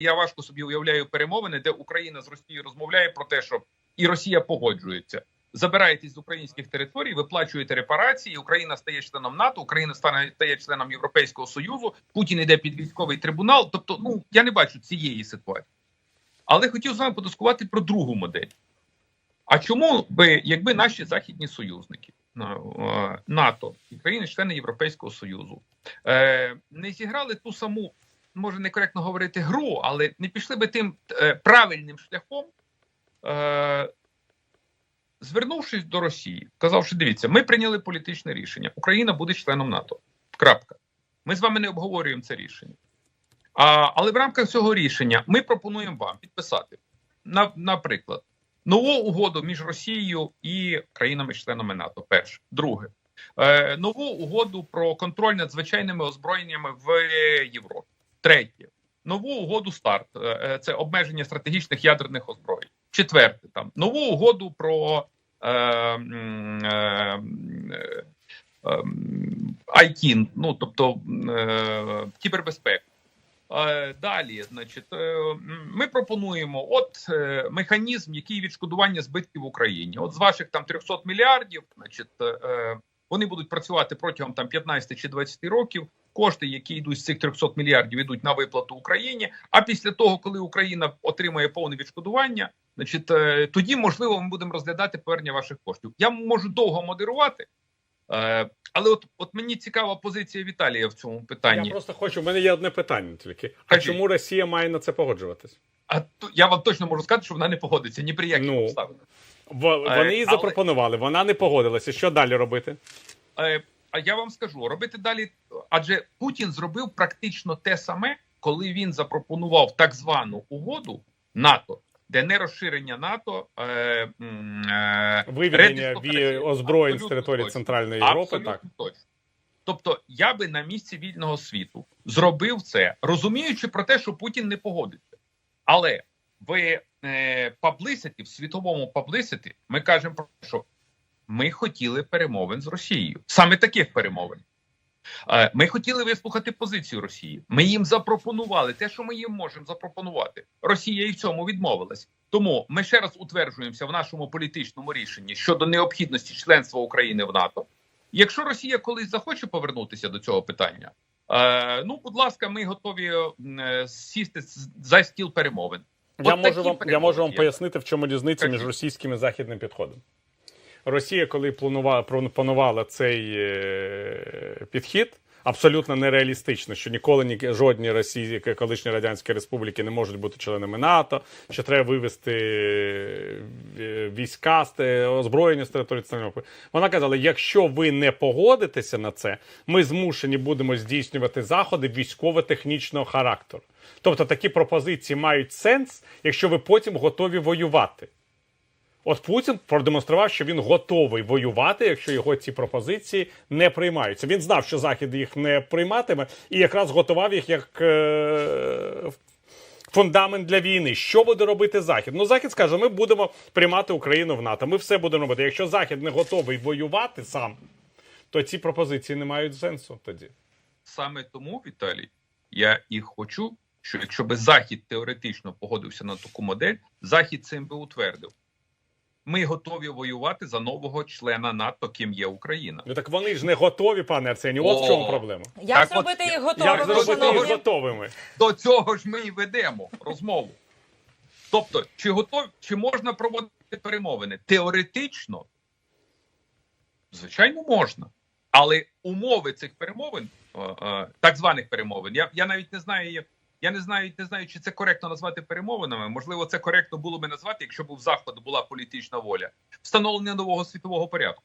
я важко собі уявляю перемовини, де Україна з Росією розмовляє про те, що і Росія погоджується. Забираєтесь з українських територій, виплачуєте репарації. Україна стає членом НАТО, Україна стане стає членом Європейського союзу. Путін йде під військовий трибунал. Тобто, ну я не бачу цієї ситуації. Але хотів з вами подискувати про другу модель. А чому би, якби наші західні союзники е, НАТО і країни-члени Європейського Союзу е, не зіграли ту саму, може некоректно говорити, гру, але не пішли би тим е, правильним шляхом, е, звернувшись до Росії, казавши: дивіться, ми прийняли політичне рішення, Україна буде членом НАТО. Крапка. Ми з вами не обговорюємо це рішення. А, але в рамках цього рішення ми пропонуємо вам підписати, на, наприклад, нову угоду між Росією і країнами-членами НАТО. Перше, друге, е, нову угоду про контроль над звичайними озброєннями в Європі. Третє, нову угоду старт е, це обмеження стратегічних ядерних озброєнь. Четверте, там нову угоду про е, е, е, е, ну тобто е, кібербезпеку. Е, Далі, значить, е, ми пропонуємо от е, механізм, який відшкодування збитків в Україні. От з ваших там 300 мільярдів, значить, е, вони будуть працювати протягом там 15 чи 20 років. Кошти, які йдуть з цих 300 мільярдів, йдуть на виплату Україні. А після того, коли Україна отримає повне відшкодування, значить, е, тоді можливо ми будемо розглядати повернення ваших коштів. Я можу довго модерувати. Е, Але от от мені цікава позиція Віталія в цьому питанні. Я просто хочу. У мене є одне питання тільки. А Кажіть. чому Росія має на це погоджуватись? А то я вам точно можу сказати, що вона не погодиться ні при яких Ну. обставинах. В- Вони їй але- запропонували, вона не погодилася. Що далі робити? Е, А я вам скажу, робити далі, адже Путін зробив практично те саме, коли він запропонував так звану угоду НАТО, де не розширення НАТО е, е, Виведення ві- озброєнь з території точно. Центральної Європи. Абсолютно Так точно. Тобто, я би на місці вільного світу зробив це, розуміючи про те, що Путін не погодиться. Але в е, паблиситі, в світовому паблиситі, ми кажемо про що ми хотіли перемовин з Росією, саме таких перемовин. Ми хотіли вислухати позицію Росії. Ми їм запропонували те, що ми їм можемо запропонувати. Росія і в цьому відмовилась. Тому ми ще раз утверджуємося в нашому політичному рішенні щодо необхідності членства України в НАТО. Якщо Росія колись захоче повернутися до цього питання, е, ну будь ласка, ми готові е, сісти за стіл перемовин. я От можу вам я можу вам пояснити, в чому різниця між російським і західним підходом. Росія, коли планувала пропонувала цей е, підхід, абсолютно нереалістично, що ніколи ні жодні Росії, колишні радянські республіки не можуть бути членами НАТО, що треба вивести е, війська з озброєння з території Центральної Вона казала: якщо ви не погодитеся на це, ми змушені будемо здійснювати заходи військово-технічного характеру. Тобто такі пропозиції мають сенс, якщо ви потім готові воювати. От Путін продемонстрував, що він готовий воювати, якщо його ці пропозиції не приймаються. Він знав, що Захід їх не прийматиме, і якраз готував їх як е- фундамент для війни. Що буде робити Захід? Ну, Захід скаже: ми будемо приймати Україну в НАТО. Ми все будемо робити. Якщо Захід не готовий воювати сам, то ці пропозиції не мають сенсу тоді. Саме тому, Віталій, я і хочу, що якщо би Захід теоретично погодився на таку модель, Захід цим би утвердив. Ми готові воювати за нового члена НАТО, ким є Україна. Ну так вони ж не готові, пане Арсені. От в чому проблема. Як Так зробити от, їх готовими, Як зробити їх готовими? До цього ж ми і ведемо розмову. Тобто, чи готові, чи можна проводити перемовини? Теоретично, звичайно, можна. Але умови цих перемовин, е, е, так званих перемовин, я, я навіть не знаю, як- я не знаю, не знаю, чи це коректно назвати перемовинами. Можливо, це коректно було би назвати, якщо б у Заходу була політична воля, встановлення нового світового порядку.